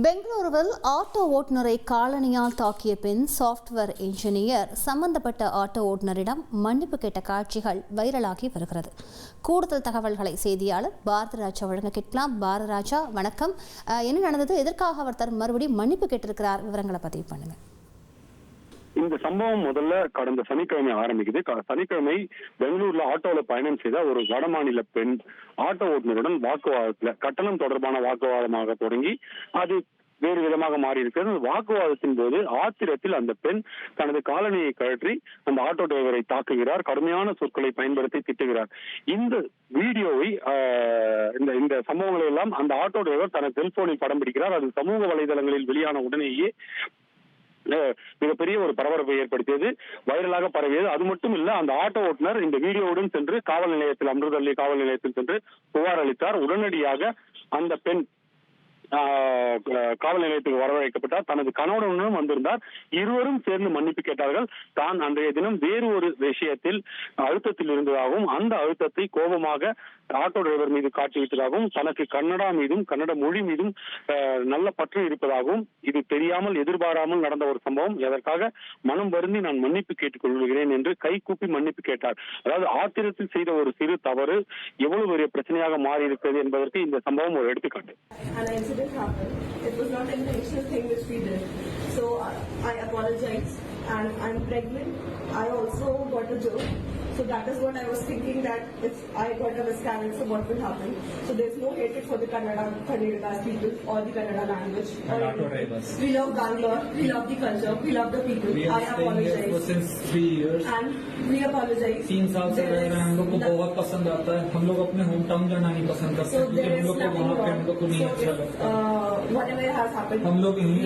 பெங்களூருவில் ஆட்டோ ஓட்டுநரை காலணியால் தாக்கிய பின் சாஃப்ட்வேர் இன்ஜினியர் சம்பந்தப்பட்ட ஆட்டோ ஓட்டுநரிடம் மன்னிப்பு கேட்ட காட்சிகள் வைரலாகி வருகிறது. கூடுதல் தகவல்களை செய்தியாளர் பாரதராஜா வழங்க கேட்கலாம். பாரதராஜா வணக்கம். என்ன நடந்தது? எதற்காக அவர் தர் மறுபடியும் மன்னிப்பு கேட்டிருக்கிறார்? விவரங்களை பதிவு பண்ணுங்கள் இந்த சம்பவம் முதல்ல கடந்த சனிக்கிழமை ஆரம்பிக்குது. க- சனிக்கிழமை பெங்களூர்ல ஆட்டோல பயணம் செய்த ஒரு வடமாநில பெண் ஆட்டோ ஓட்டுநருடன் வாக்குவாதத்துல கட்டணம் தொடர்பான வாக்குவாதமாக தொடங்கி அது வேறு விதமாக மாறி இருக்கிறது வாக்குவாதத்தின் போது ஆத்திரத்தில் அந்த பெண் தனது காலனியை கழற்றி அந்த ஆட்டோ டிரைவரை தாக்குகிறார். கடுமையான சொற்களை பயன்படுத்தி திட்டுகிறார். இந்த வீடியோவை இந்த இந்த சம்பவங்களை எல்லாம் அந்த ஆட்டோ டிரைவர் தனது செல்போனில் படம் பிடிக்கிறார். அது சமூக வலைதளங்களில் வெளியான உடனேயே மிகப்பெரிய ஒரு பரபரப்பை ஏற்படுத்தியது வைரலாக பரவியது. அது மட்டும் இல்ல அந்த ஆட்டோ ஓட்டுநர் இந்த வீடியோவுடன் சென்று காவல் நிலையத்தில் அமிர்தல்லி காவல் நிலையத்தில் சென்று புகார் அளித்தார். உடனடியாக அந்த பெண் காவல் நிலையத்துக்கு வரவழைக்கப்பட்டார். தனது கணவனுடனும் வந்திருந்தார். இருவரும் சேர்ந்து மன்னிப்பு கேட்டார்கள். தான் அன்றைய தினம் வேறு ஒரு விஷயத்தில் அழுத்தத்தில் இருந்ததாகவும் அந்த அழுத்தத்தை கோபமாக ஆட்டோ டிரைவர் மீது காட்டிவிட்டதாகவும் தனக்கு கன்னடா மீதும் கன்னட மொழி மீதும் நல்ல பற்று இருப்பதாகவும் இது தெரியாமல் எதிர்பாராமல் நடந்த ஒரு சம்பவம். எதற்காக? மனம் வருந்தி நான் மன்னிப்பு கேட்டுக் கொள்கிறேன் என்று கை கூப்பி மன்னிப்பு கேட்டார். அதாவது ஆத்திரத்தில் செய்த ஒரு சிறு தவறு எவ்வளவு பெரிய பிரச்சனையாக மாறி இருக்கிறது என்பதற்கு இந்த சம்பவம் ஒரு எடுத்துக்காட்டு. Incident happened. It was not an intentional thing which we did. So I, I apologize and I'm pregnant. I also a joke. So that is what I was thinking that if I got a miscarriage, so what will happen? So there's no hatred for the Kannada, Kannada people or the Kannada language. or And auto anything. drivers. We love Bangalore, we love the culture, we love the people. We I are staying here for apologize. since three years. And we apologize. तीन साल से There रह रहे हैं हम लोग को is no- बहुत पसंद आता है हम लोग अपने होम टाउन जाना नहीं पसंद करते So क्योंकि there हम is लोग को nothing वहाँ पे हम wrong. लोग को नहीं So अच्छा if, लगता uh, whatever has happened, हम लोग यहीं